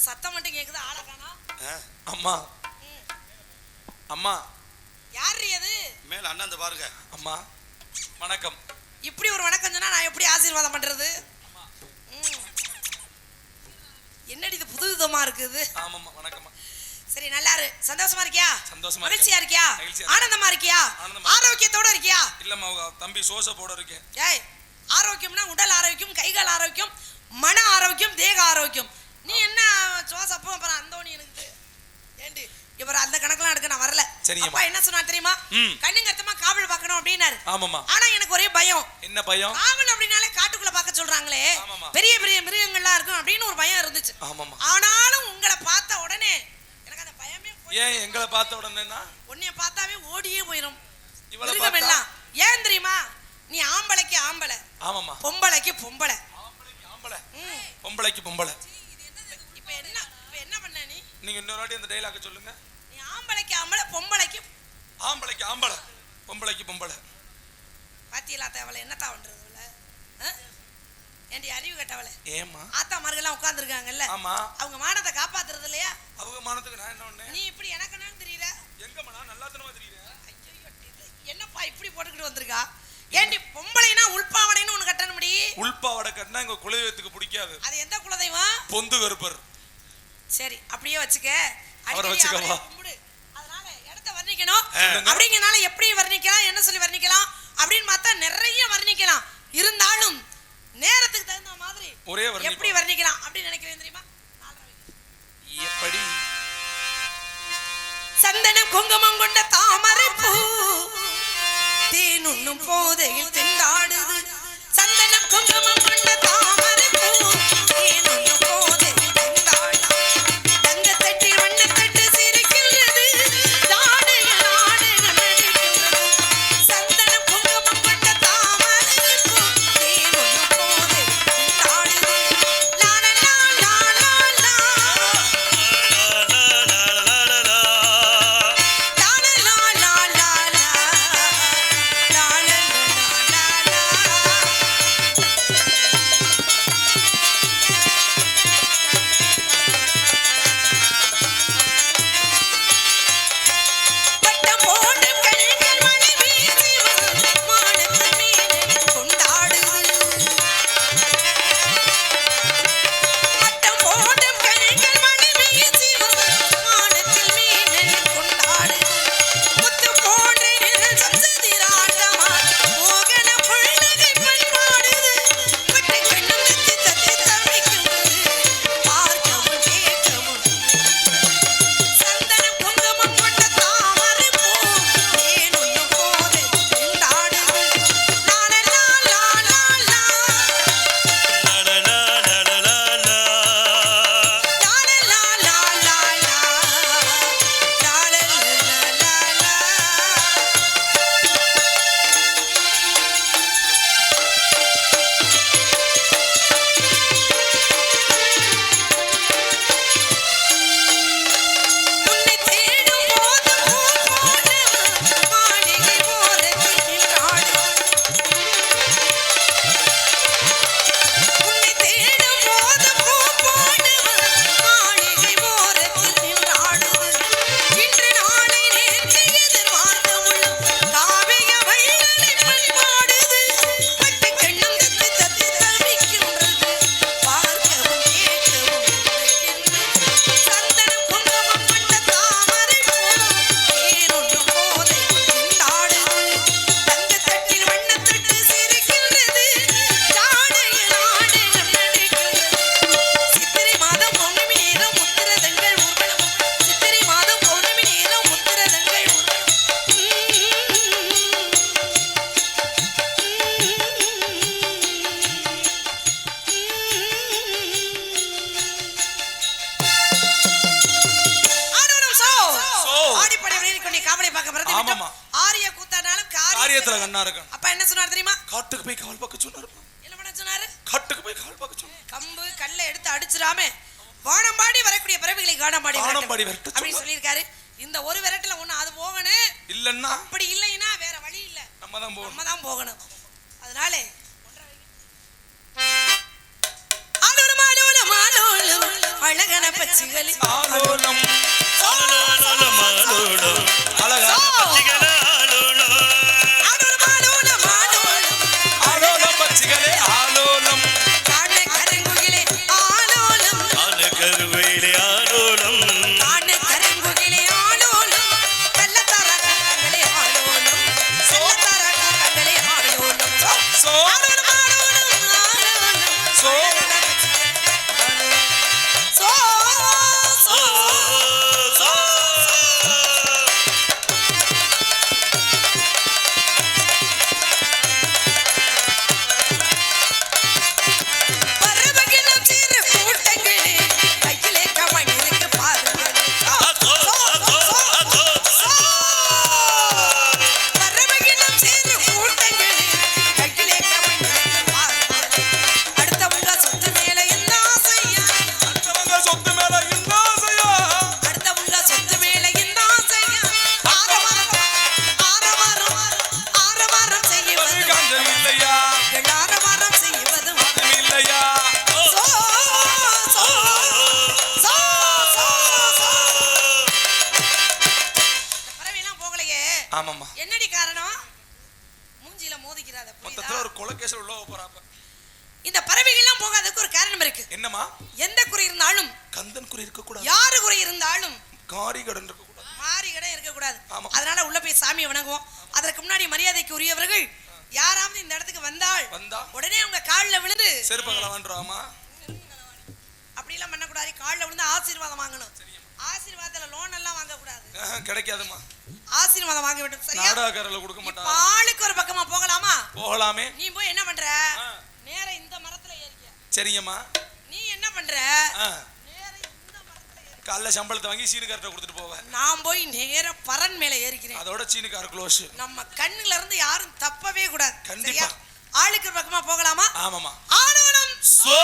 சத்தம் கேக்குது ஆளை காணோம் ஆ, அம்மா. அம்மா. யார் அது? மேல அண்ணாந்து பாருங்க. அம்மா. வணக்கம். இப்படி ஒரு வணக்கம் சொன்னா நான் எப்படி ஆசீர்வாதம் பண்றது. என்னடி இது புது விதமா இருக்குது? ஆமாம்மா வணக்கம்மா. சரி நல்லா இரு சந்தோஷமா இருக்கியா? சந்தோஷமா மகிழ்ச்சியா. இருக்கியா. ஆனந்தமா இருக்கியா? ஆனந்தமா. ஆரோக்கியத்தோட இருக்கியா? இல்லம்மா தம்பி சோச போட இருக்கேன். ஏய் ஆரோக்கியம்னா உடல் ஆரோக்கியம் கைகால் ஆரோக்கியம் மன ஆரோக்கியம் தேக ஆரோக்கியம். நீ என்ன ஜோசப்பும் அப்புறம் அந்தோணி எனக்கு ஏண்டி இவர் அந்த கணக்கெல்லாம் எடுக்க நான் வரல. அப்பா என்ன சொன்னா தெரியுமா? ம். கண்ணுங்கத்தமா காவல் பார்க்கணும் அப்படின்னாரு. ஆமாம்மா. ஆனா எனக்கு ஒரே பயம். என்ன பயம்? காவல் அப்படின்னாலே காட்டுக்குள்ள பார்க்க சொல்றாங்களே. பெரிய பெரிய மிருகங்கள்லாம் இருக்கும் அப்படின்னு ஒரு பயம் இருந்துச்சு. ஆமாம்மா. ஆனாலும் உங்களை பார்த்த உடனே எனக்கு அந்த பயமே போய் ஏன் எங்களை பார்த்த உடனேனா உன்னைய பார்த்தாவே ஓடியே போயிடும் மிருகம் எல்லாம். ஏன் தெரியுமா? நீ ஆம்பளைக்கு ஆம்பளை. ஆமாம்மா. பொம்பளைக்கு பொம்பளை. பொம்பளைக்கு பொம்பளை. இப்ப என்ன இப்ப என்ன பண்ண நீ? நீங்க இன்னொரு வாட்டி அந்த டைலாக் சொல்லுங்க. நீ ஆம்பளைக்கு ஆம்பளை பொம்பளைக்கு ஆம்பளைக்கு ஆம்பளை பொம்பளைக்கு பொம்பளை. பாத்தியலா தேவலை என்னத்தா பண்றது? ஏண்டி அறிவு கட்டவளை? ஏம்மா? ஆத்தா மார்கள்லாம் உட்கார்ந்துருக்காங்கல்ல. ஆமா. அவங்க மானத்தை காப்பாத்துறது இல்லையா? அவங்க மானத்துக்கு நான் என்ன ஒண்ணு நீ இப்படி எனக்கு என்னன்னு தெரியல. எங்கம்மா நான் நல்லா தனமா இது என்னப்பா இப்படி போட்டுக்கிட்டு வந்திருக்கா? ஏண்டி பொம்பளைனா உள்பாவடைன்னு ஒண்ணு கட்டணும் உள்பாவடை கட்டினா எங்க குலதெய்வத்துக்கு பிடிக்காது. அது எந்த குலதெய்வம்? பொந்து கருப்பர். சரி அப்படியே வச்சுக்க. அவரை வச்சுக்கவா? அதனால இடத்த வர்ணிக்கணும். அப்படிங்கனால எப்படி வர்ணிக்கலாம்? என்ன சொல்லி வர்ணிக்கலாம்? அப்படின்னு பார்த்தா நிறைய வர்ணிக்கலாம். இருந்தாலும் நேரத்துக்கு தகுந்த மாதிரி ஒரே. எப்படி வர்ணிக்கலாம் அப்படின்னு நினைக்கிறேன் தெரியுமா? எப்படி? சந்தனம் குங்குமம் கொண்ட தாமரை பூ தேன் உண்ணும் போதையில் திண்டாடுது? குங்குமம் கொண்ட கண்ணா இருக்கணும் அப்பா என்ன சொன்னார் தெரியுமா? காட்டுக்கு போய் கால் பார்க்க சொன்னாரு. என்ன பண்ண சொன்னாரு? காட்டுக்கு போய் கால் பார்க்க சொன்னாரு. கம்பு கல்லை எடுத்து அடிச்சிடாம வானம்பாடி வரக்கூடிய பிறவிகளை காணம்பாடி வானம்பாடி விரட்டு. விரட்ட அப்படின்னு. சொல்லியிருக்காரு. இந்த ஒரு விரட்டுல ஒண்ணு அது போகணும் இல்லன்னா அப்படி இல்லைன்னா வேற வழி இல்ல. நம்ம தான் போகணும். நம்ம தான் போகணும். அதனால ஆலோலம் ஆலோலம் ஆலோலம். அழகன பச்சிகளி. ஆலோலம் அழகா ஆடோலம், மூஞ்சில மோதிக்கிறாத மொத்தத்துல ஒரு கொலைகேசல் உள்ள போறாப்ப இந்த பறவைகள்லாம் போகாததுக்கு ஒரு காரணம் இருக்கு. என்னம்மா? எந்த குறை இருந்தாலும் கந்தன் குறி இருக்க கூடாது. யாரு குறை இருந்தாலும் காரி கடன் இருக்க கூடாது. மாறி இடம் இருக்கக்கூடாது ஆமா. அதனால உள்ள போய் சாமியை வணங்குவோம். அதற்கு முன்னாடி மரியாதைக்கு உரியவர்கள் யாராவது இந்த இடத்துக்கு வந்தால் வந்தா? உடனே அவங்க காலில் விழுந்து வாண்டுறாமா அப்படிலாம் பண்ணக்கூடாது. காலில் விழுந்து ஆசீர்வாதம் வாங்கணும். ஆசீர்வாதத்துல லோன் எல்லாம் வாங்கக்கூடாது. கிடைக்காதுமா ஆசீர்வாதம் வாங்க வேண்டும் சரியா? நாடகக்காரர்ல கொடுக்க மாட்டாங்க ஆளுக்கு ஒரு பக்கமா போகலாமா? போகலாமே. நீ போய் என்ன பண்ற. நேரா இந்த மரத்துல ஏறிக்க. சரிங்கம்மா. நீ என்ன பண்ற. காலைல சம்பளத்தை வாங்கி சீனுக்கார்ட்ட கொடுத்துட்டு போவேன் நான் போய் நேரா பரன் மேல ஏறிக்கிறேன். அதோட சீனுக்கார் க்ளோஸ் நம்ம கண்ணுல இருந்து யாரும் தப்பவே கூடாது கண்டிப்பா. ஆளுக்கு பக்கமா போகலாமா? ஆமாமா ஆனவனம். சோ